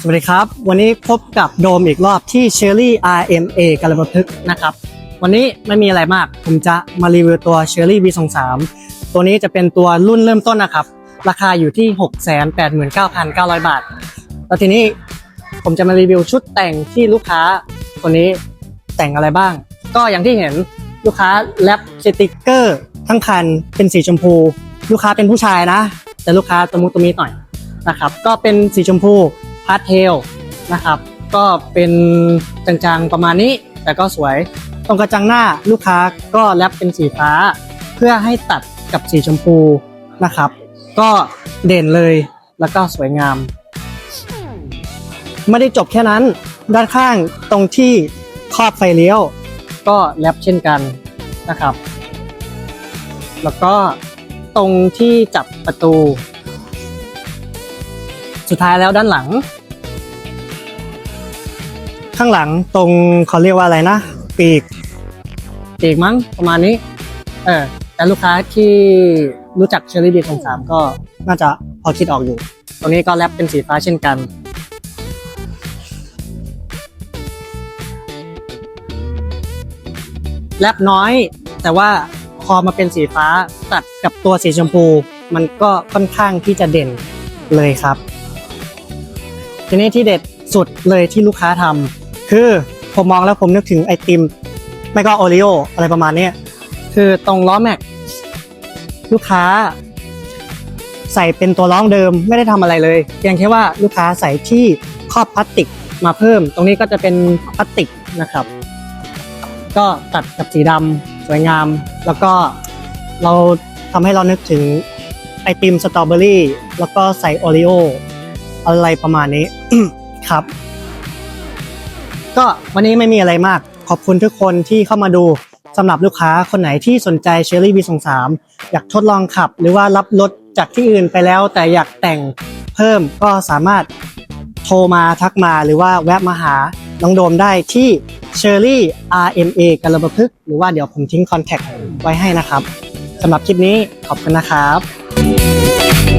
สวัสดีครับ วันนี้พบกับโดมอีกรอบที่ Cherry RMA กระพึกนะครับ วันนี้ไม่มีอะไรมาก ผมจะมารีวิวตัว Cherry B23 ตัวนี้จะเป็นตัวรุ่นเริ่มต้นนะครับ ราคาอยู่ที่ 689,900 บาท แล้วทีนี้ผมจะมารีวิวชุดแต่งที่ลูกค้าคนนี้แต่งอะไรบ้าง ก็อย่างที่เห็นลูกค้าแรปสติกเกอร์ทั้งคันเป็นสีชมพู ลูกค้าเป็นผู้ชายนะ แต่ลูกค้าตะมุตะมีหน่อยนะครับ ก็เป็นสีชมพูพาสเทลนะครับ ก็เป็นจางๆประมาณนี้ แต่ก็สวยตรงกระจังหน้าลูกค้าก็แรปเป็นสีฟ้า เพื่อให้ตัดกับสีชมพูนะครับ ก็เด่นเลยแล้วก็สวยงาม ไม่ได้จบแค่นั้น ด้านข้างตรงที่ครอบไฟเลี้ยว ก็แรปเช่นกันนะครับ แล้วก็ ตรงที่จับประตู สุดท้ายแล้วด้านหลัง ข้างหลังตรงเขาเรียกว่าอะไรนะ ปีก ปีกมั้งประมาณนี้ เออแต่ลูกค้าที่รู้จักเชอรี่บีสามก็น่าจะพอคิดออกอยู่ ตรงนี้ก็แรปเป็นสีฟ้าเช่นกันแรปน้อย แต่ว่า พอมาเป็นสีฟ้าตัดกับตัวสีชมพู มันก็ค่อนข้างที่จะเด่นเลยครับ ทีนี้ที่เด็ดสุดเลยที่ลูกค้าทำคือผมมองแล้วผมนึกถึงไอติม ไม่ก็โอริโออะไรประมาณนี้คือตรงล้อแม็กลูกค้า ใส่เป็นตัวล้อเดิมไม่ได้ทำอะไรเลยเพียงแค่ว่าลูกค้าใส่ที่ครอบพลาสติกมาเพิ่ม ตรงนี้ก็จะเป็นพลาสติกนะครับ ก็ตัดกับสีดำ สวยงาม แล้วก็เราทำให้เรานึกถึงไอติมสตรอเบอรี่ แล้วก็ใส่โอริโออะไรประมาณนี้ครับ ก็วันนี้ไม่มีอะไรมาก ขอบคุณทุกคนที่เข้ามาดูสำหรับลูกค้าคนไหนที่สนใจเชอรี่บีสองสามอยากทดลองขับ หรือว่ารับรถจากที่อื่นไปแล้ว แต่อยากแต่งเพิ่มก็สามารถโทรมาทักมาหรือว่าแวะมาหา น้องโดมได้ที่ Cherry RMA กระบพึกษ์หรือว่าเดี๋ยวผมทิ้งคอนแทคไว้ให้นะครับสำหรับคลิปนี้ขอบคุณนะครับ